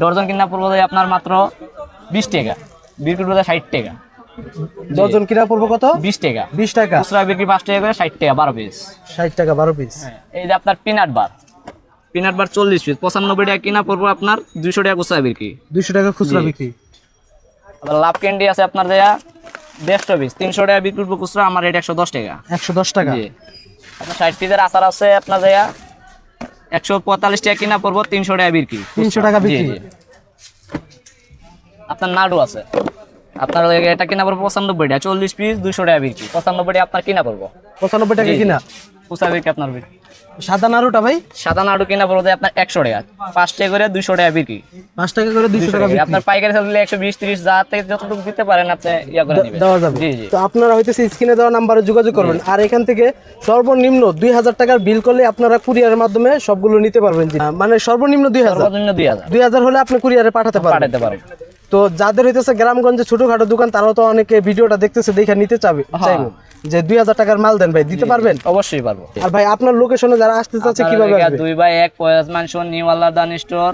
Dozen কিনা পড়ব আপনার মাত্র বিশ টাকা। বিক্রি করব ষাট টাকা। ডজন কিনা পড়ব কত? বিশ টাকা। বিশ টাকা। খুচরা বিক্রি পাঁচ টাকা করে ষাট টাকা বারো পিস ষাট টাকা বারো পিস এই যে আপনার পিনাট বার পিনাট বার চল্লিশ পিস পঁচানব্বই টাকা কিনা পড়ব আপনার দুইশো টাকা খুচরা বিক্রি। দুইশো টাকা খুচরা বিক্রি। আবার লাভ ক্যান্ডি আছে আপনার দেয়া দেড়শো পিস তিনশো টাকা বিক্রি খুচরা আমার এটা একশো দশ টাকা। একশো দশ টাকা। জি। আপনার ষাট পিসের আচার আছে আপনার দেয়া একশো পঁয়তাল্লিশ টাকা কিনা পড়ব তিনশো টাকা বিক্রি। 300 টাকা বিক্রি। আপনার নাড়ু আছে। আপনার এটা কিনা পড়ব পঁচানব্বই টাকা। চল্লিশ পিস দুইশো টাকা বিক্রি। পঁচানব্বই টাকা আপনার কিনা পড়ব? পঁচানব্বই টাকা। কিনা? খুচরা বিক্রি আপনার বিক্রি। সাদা নাড়ুটা ভাই? সাদা নাড়ু কিনা যে আপনার একশো টাকা। পাঁচ টাকা করে দুইশো টাকা বিক্রি। পাঁচ টাকা করে দুইশো টাকা আপনার পাইকারি একশো বিশ ত্রিশ যা থেকে যতটুকু দিতে পারেন আপনি ইয়া করে দেওয়া যাবে। তো আপনারা হইতেছে স্ক্রিনে দেওয়া নাম্বারে যোগাযোগ করবেন। আর এখান থেকে সর্বনিম্ন দুই হাজার টাকার বিল করলে আপনারা কুরিয়ারের মাধ্যমে সবগুলো নিতে পারবেন। মানে সর্বনিম্ন দুই হাজার। সর্বনিম্ন দুই হাজার। দুই হাজার হলে আপনি কুরিয়ারে পাঠাতে পারবেন। পাঠাতে পারবেন। তো যাদের হইতেছে গ্রামগঞ্জে ছোটখাটো দোকান তারাও তো অনেকে ভিডিওটা দেখতেছে দেখে নিতে চাবে। চাইব যে দুই হাজার টাকার মাল দেন ভাই দিতে পারবেন? অবশ্যই পারব। আর ভাই আপনার লোকেশনে যারা আসতে চাচ্ছে কীভাবে দুই ভাই এক পয়াজমান নিউ আল্লাহ দান স্টোর